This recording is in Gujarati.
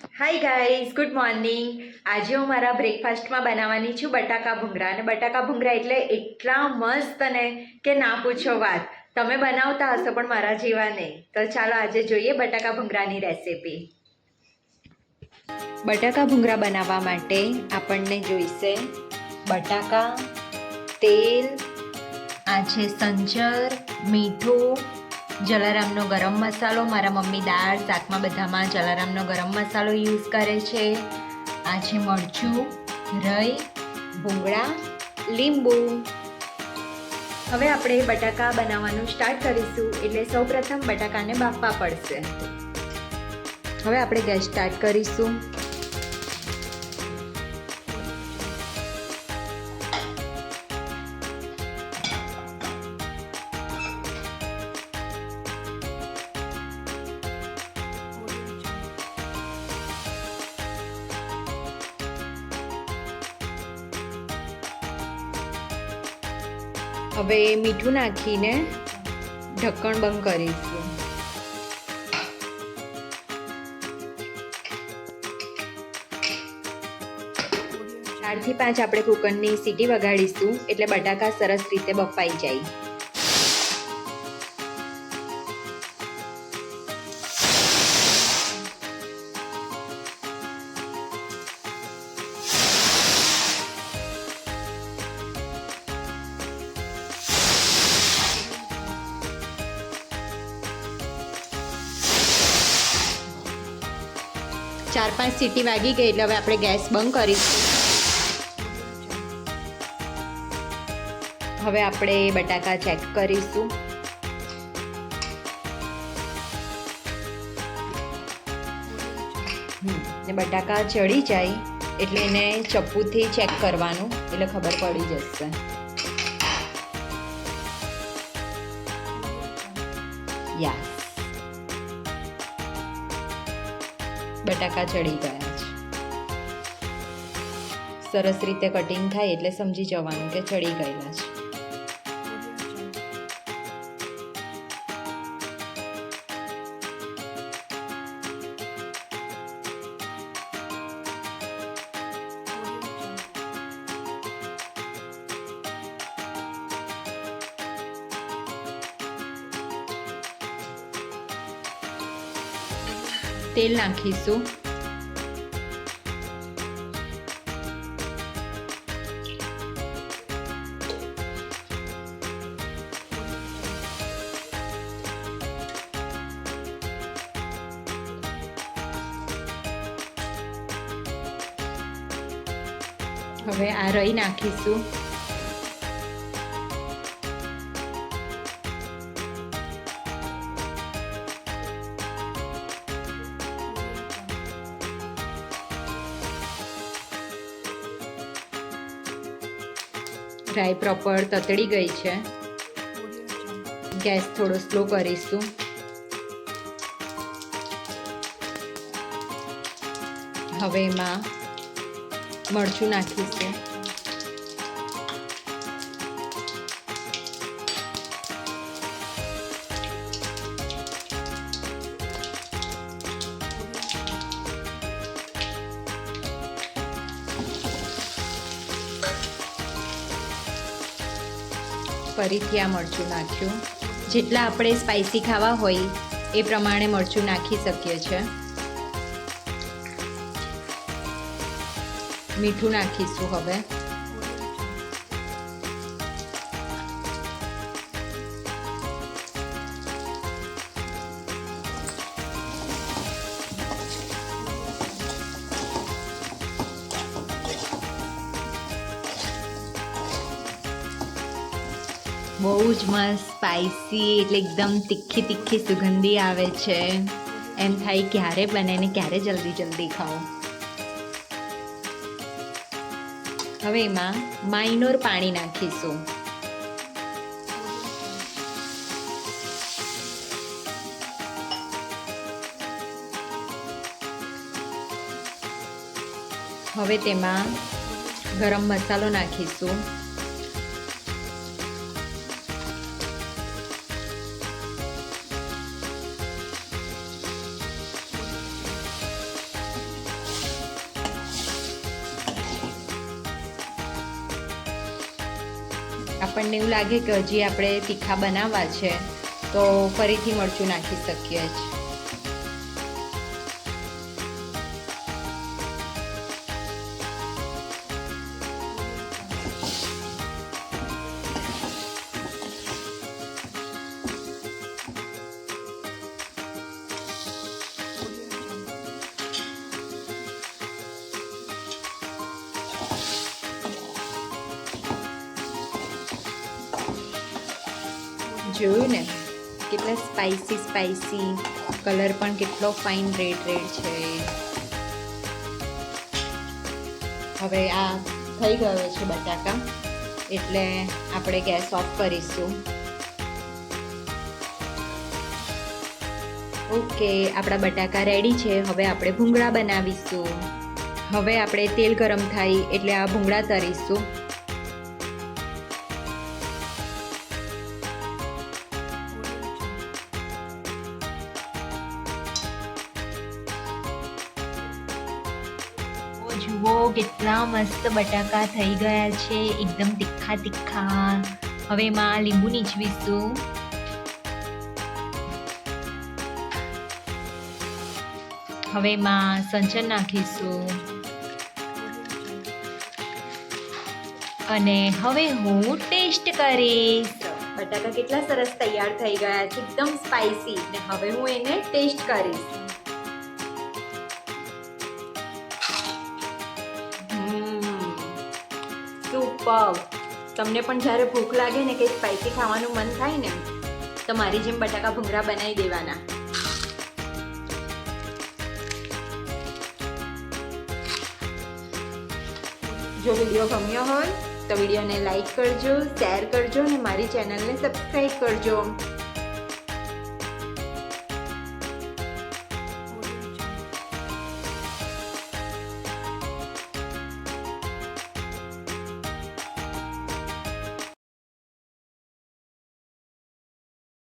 હાય ગાઈઝ ગુડ મોર્નિંગ આજે હું મારા બ્રેકફાસ્ટમાં બનાવવાની છું બટાકા ભૂંગળા. અને બટાકા ભૂંગળા એટલે એટલા મસ્ત ને કે ના પૂછો વાત. તમે બનાવતા હશો પણ મારા જેવા નહીં. તો ચાલો આજે જોઈએ બટાકા ભૂંગરાની રેસીપી બટાકા ભૂંગળા બનાવવા માટે આપણને જોઈશે બટાકા, તેલ, આ છે સંચર મીઠું જલારામનો ગરમ મસાલો, મારા મમ્મી દાળ, શાકમાં બધામાં જલારામનો ગરમ મસાલો યુઝ કરે છે. આ છે મરચું, રઈ, ભૂંગળા, લીંબુ. હવે આપણે બટાકા બનાવવાનું સ્ટાર્ટ કરીશું, એટલે સૌપ્રથમ બટાકાને બાફવા પડશે. હવે આપણે ગેસ સ્ટાર્ટ કરીશું. હવે મીઠું નાખીને ઢક્કણ બંધ કરીશું ચારથી પાંચ આપણે કુકરની સીટી વગાડીશું, એટલે બટાકા સરસ રીતે બફાઈ જાય. ચાર પાંચ સીટી વાગી ગઈ એટલે હવે આપણે ગેસ બંધ કરીશું હવે આપણે બટાકા ચેક કરીશું. ને બટાકા ચડી જાય એટલે એને ચપ્પુથી ચેક કરવાનું, એટલે ખબર પડી જશે. યસ બટાકા ચડી ગયા છે. સરસ રીતે કટિંગ થાય એટલે સમજી જવાનું કે ચડી ગયેલા છે. તેલ નાખીશું. હવે આ રહી નાખીશું. રાઈ પ્રોપર તતડી ગઈ છે. ગેસ થોડો સ્લો કરીશું. હવે એમાં મરચું નાખીશું. ફરીથી આ મરચું નાખ્યું. જેટલા આપણે સ્પાઇસી ખાવા હોય, એ પ્રમાણે મરચું નાખી શકીએ છીએ મીઠું નાખીશું હવે. બહુ જ મસ્ત સ્પાઇસી એટલે એકદમ તીખી તીખી સુગંધી આવે છે. એમ થાય ક્યારે બને ને ક્યારે જલ્દી જલ્દી ખાઓ. હવે એમાં માઇનોર પાણી નાખીશું. હવે તેમાં ગરમ મસાલો નાખીશું. આપણને એવું લાગે કે હજી આપણે તીખા બનાવવા છે, તો ફરીથી મરચું નાખી શકીએ છીએ જોયું ને, કેટલા સ્પાઇસી સ્પાઇસી કલર પણ કેટલો ફાઇન રેડ રેડ છે. હવે આ થઈ ગયો છે બટાકા, એટલે આપણે ગેસ ઓફ કરીશું. ઓકે, આપણા બટાકા રેડી છે. હવે આપણે ભૂંગળા બનાવીશું. હવે આપણે તેલ ગરમ થાય, એટલે આ ભૂંગળા તરીશું. જુઓ, કેટલા મસ્ત બટાકા થઈ ગયા છે, એકદમ તીખા તીખા. હવે એમાં લીંબુ નીચવીશું. હવે એમાં સંચન નાખીશું. અને હવે હું ટેસ્ટ કરીશ. બટાકા કેટલા સરસ તૈયાર થઈ ગયા છે, એકદમ સ્પાઇસી ને હવે હું એને ટેસ્ટ કરીશ. સુપર તમને પણ જ્યારે ભૂખ લાગે ને કે સ્પાઇસી ખાવાનું મન થાય ને, તો મારી જેમ બટાકા ભૂંગરા બનાવી દેવાના. જો વીડિયો ગમ્યો હોય, તો વિડીયોને લાઈક કરજો શેર કરજો અને મારી ચેનલને સબસ્ક્રાઈબ કરજો.